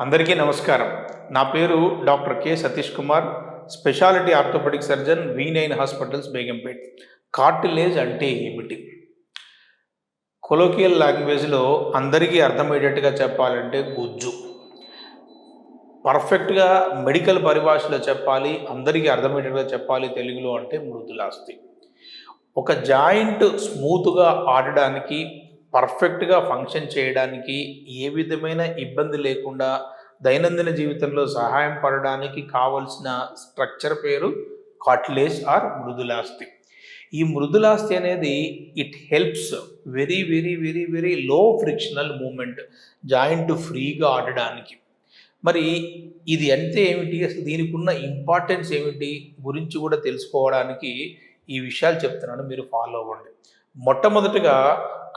అందరికీ నమస్కారం. నా పేరు doctor K Satish Kumar speciality orthopaedic surgeon V nine hospitals Begumpet. Cartilage అంటే ఏమిటి? కొలోకియల్ లాంగ్వేజ్లో అందరికీ అర్థమయ్యేటట్టుగా చెప్పాలంటే గుజ్జు. పర్ఫెక్ట్గా మెడికల్ పరిభాషలో చెప్పాలి అందరికీ అర్థమయ్యేటట్టుగా చెప్పాలి తెలుగులో అంటే మృదులాస్తి. ఒక జాయింట్ స్మూత్గా ఆడడానికి పర్ఫెక్ట్గా ఫంక్షన్ చేయడానికి ఏ విధమైన ఇబ్బంది లేకుండా దైనందిన జీవితంలో సహాయం పడడానికి కావలసిన స్ట్రక్చర్ పేరు కాట్లేజ్ ఆర్ మృదులాస్తి. ఈ మృదులాస్తి అనేది it helps very very very very low frictional movement joint ఫ్రీగా ఆడడానికి. మరి ఇది అంతే ఏమిటి అసలు దీనికి ఉన్న ఇంపార్టెన్స్ ఏమిటి గురించి కూడా తెలుసుకోవడానికి ఈ విషయాలు చెప్తున్నాను మీరు ఫాలో అవ్వండి. మొట్టమొదటిగా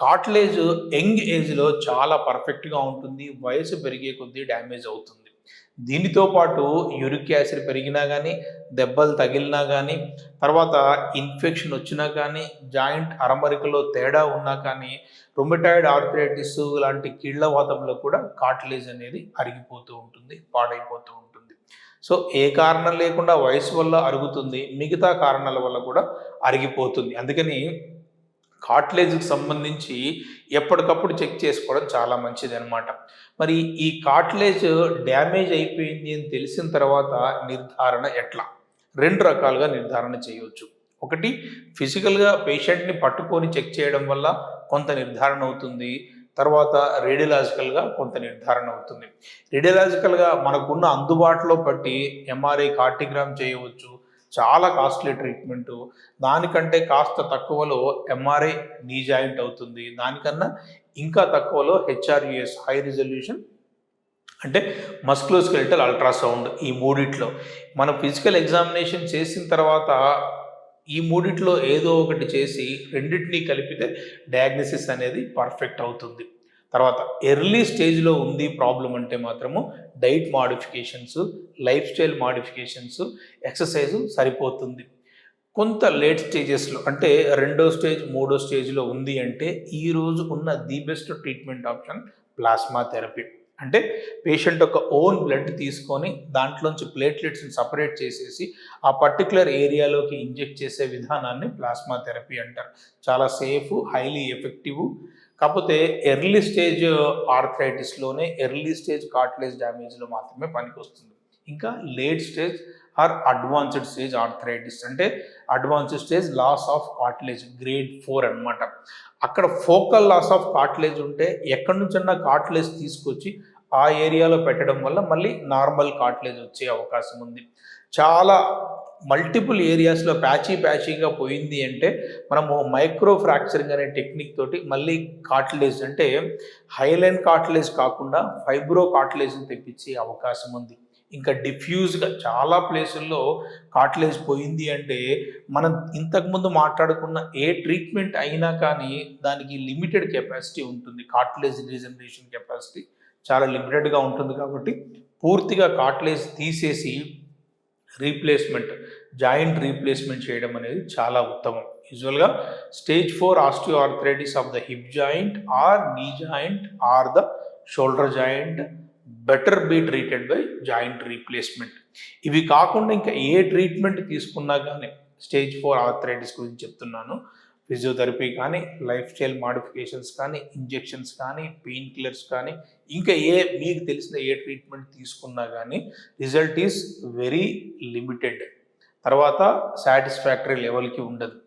కాట్లేజ్ యంగ్ ఏజ్లో చాలా పర్ఫెక్ట్గా ఉంటుంది వయసు పెరిగే కొద్దీ డ్యామేజ్ అవుతుంది. దీనితో పాటు యూరిక్ యాసిడ్ పెరిగినా కానీ దెబ్బలు తగిలినా కానీ తర్వాత ఇన్ఫెక్షన్ వచ్చినా కానీ జాయింట్ అరమరికలో తేడా ఉన్నా కానీ రొమటాయిడ్ ఆర్థరైటిస్ లాంటి కీళ్ళవాతంలో కూడా కాట్లేజ్ అనేది అరిగిపోతూ ఉంటుంది పాడైపోతూ ఉంటుంది. సో ఏ కారణం లేకుండా వయసు వల్ల అరుగుతుంది మిగతా కారణాల వల్ల కూడా అరిగిపోతుంది. అందుకని కాట్లేజ్కి సంబంధించి ఎప్పటికప్పుడు చెక్ చేసుకోవడం చాలా మంచిది అనమాట మరి ఈ కాట్లేజ్ డ్యామేజ్ అయిపోయింది అని తెలిసిన తర్వాత నిర్ధారణ ఎట్లా? రెండు రకాలుగా నిర్ధారణ చేయవచ్చు ఒకటి ఫిజికల్గా పేషెంట్ని పట్టుకొని చెక్ చేయడం వల్ల కొంత నిర్ధారణ అవుతుంది. తర్వాత రేడియలాజికల్గా కొంత నిర్ధారణ అవుతుంది. రేడియలాజికల్గా మనకున్న అందుబాటులో బట్టి ఎంఆర్ఐ కార్టిగ్రామ్ చేయవచ్చు. చాలా కాస్ట్లీ ట్రీట్మెంటు. దానికంటే కాస్త తక్కువలో ఎంఆర్ఐ నీ జాయింట్ అవుతుంది. దానికన్నా ఇంకా తక్కువలో హెచ్ఆర్యుఎస్ హై రిజల్యూషన్ అంటే మస్క్లోస్కెలిటల్ అల్ట్రాసౌండ్ ఈ మూడిట్లో. మనం ఫిజికల్ ఎగ్జామినేషన్ చేసిన తర్వాత ఈ మూడిట్లో ఏదో ఒకటి చేసి రెండింటినీ కలిపితే డయాగ్నసిస్ అనేది పర్ఫెక్ట్ అవుతుంది. తర్వాత ఎర్లీ స్టేజ్లో ఉంది ప్రాబ్లం అంటే మాత్రము diet modifications lifestyle modifications exercise సరిపోతుంది. కొంత లేట్ స్టేజెస్లో అంటే రెండో స్టేజ్ మూడో స్టేజ్లో ఉంది అంటే ఈరోజు ఉన్న the best treatment option plasma therapy అంటే పేషెంట్ యొక్క ఓన్ బ్లడ్ తీసుకొని దాంట్లోంచి ప్లేట్లెట్స్ని సపరేట్ చేసేసి ఆ పర్టికులర్ ఏరియాలోకి ఇంజెక్ట్ చేసే విధానాన్ని ప్లాస్మా థెరపీ అంటారు. చాలా సేఫ్ హైలీ ఎఫెక్టివ్ కాకపోతే ఎర్లీ స్టేజ్ ఆర్థరైటిస్లోనే ఎర్లీ స్టేజ్ కార్ట్లేజ్ డ్యామేజ్లో మాత్రమే పనికి వస్తుంది ఇంకా late stage or advanced stage arthritis అంటే advanced stage loss of cartilage grade four అనమాట అక్కడ ఫోకల్ లాస్ ఆఫ్ కార్టిలేజ్ ఉంటే ఎక్కడి నుంచన్నా కార్టిలేజ్ తీసుకొచ్చి ఆ ఏరియాలో పెట్టడం వల్ల మళ్ళీ నార్మల్ కాట్లేజ్ వచ్చే అవకాశం ఉంది. చాలా మల్టిపుల్ ఏరియాస్లో ప్యాచీ ప్యాచీగా పోయింది అంటే మనము మైక్రో ఫ్రాక్చరింగ్ అనే టెక్నిక్ తోటి మళ్ళీ కాట్లేజ్ అంటే హైలైన్ కాట్లేజ్ కాకుండా ఫైబ్రో కాట్లేజ్ని తెప్పించే అవకాశం ఉంది. ఇంకా డిఫ్యూజ్గా చాలా ప్లేసుల్లో కాట్లేజ్ పోయింది అంటే మనం ఇంతకుముందు మాట్లాడుకున్న ఏ ట్రీట్మెంట్ అయినా కానీ దానికి లిమిటెడ్ కెపాసిటీ ఉంటుంది. కాట్లేజ్ రీజనరేషన్ కెపాసిటీ చాలా లిమిటెడ్గా ఉంటుంది కాబట్టి పూర్తిగా కాట్లేజ్ తీసేసి రీప్లేస్మెంట్ జాయింట్ రీప్లేస్మెంట్ చేయడం అనేది చాలా ఉత్తమం. యూజువల్గా stage four osteoarthritis of the hip joint or knee joint or the shoulder joint better be treated by joint replacement ఇవి కాకుండా ఇంకా ఏ ట్రీట్మెంట్ తీసుకున్నా కానీ స్టేజ్ ఫోర్ ఆర్థరైటిస్ గురించి చెప్తున్నాను. ఫిజియోథెరపీ కానీ లైఫ్ స్టైల్ మాడిఫికేషన్స్ కానీ ఇంజెక్షన్స్ కానీ పెయిన్ కిల్లర్స్ కానీ ఇంకా ఏ మీకు తెలిసిన ఏ ట్రీట్మెంట్ తీసుకున్నా కానీ రిజల్ట్ ఈస్ వెరీ లిమిటెడ్. తర్వాత సాటిస్ఫాక్టరీ లెవెల్కి ఉండదు.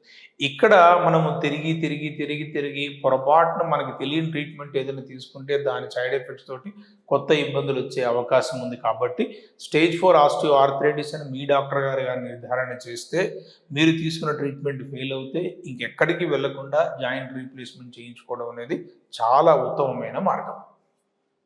ఇక్కడ మనము తిరిగి తిరిగి తిరిగి తిరిగి పొరపాటున మనకి తెలియని ట్రీట్మెంట్ ఏదైనా తీసుకుంటే దాని సైడ్ ఎఫెక్ట్స్ తోటి కొత్త ఇబ్బందులు వచ్చే అవకాశం ఉంది కాబట్టి స్టేజ్ ఫోర్ ఆస్టియో ఆర్థరైటిస్ అని మీ డాక్టర్ గారు కానీ నిర్ధారణ చేస్తే మీరు తీసుకున్న ట్రీట్మెంట్ ఫెయిల్ అవుతే ఇంకెక్కడికి వెళ్ళకుండా జాయింట్ రీప్లేస్మెంట్ చేయించుకోవడం అనేది చాలా ఉత్తమమైన మార్గం.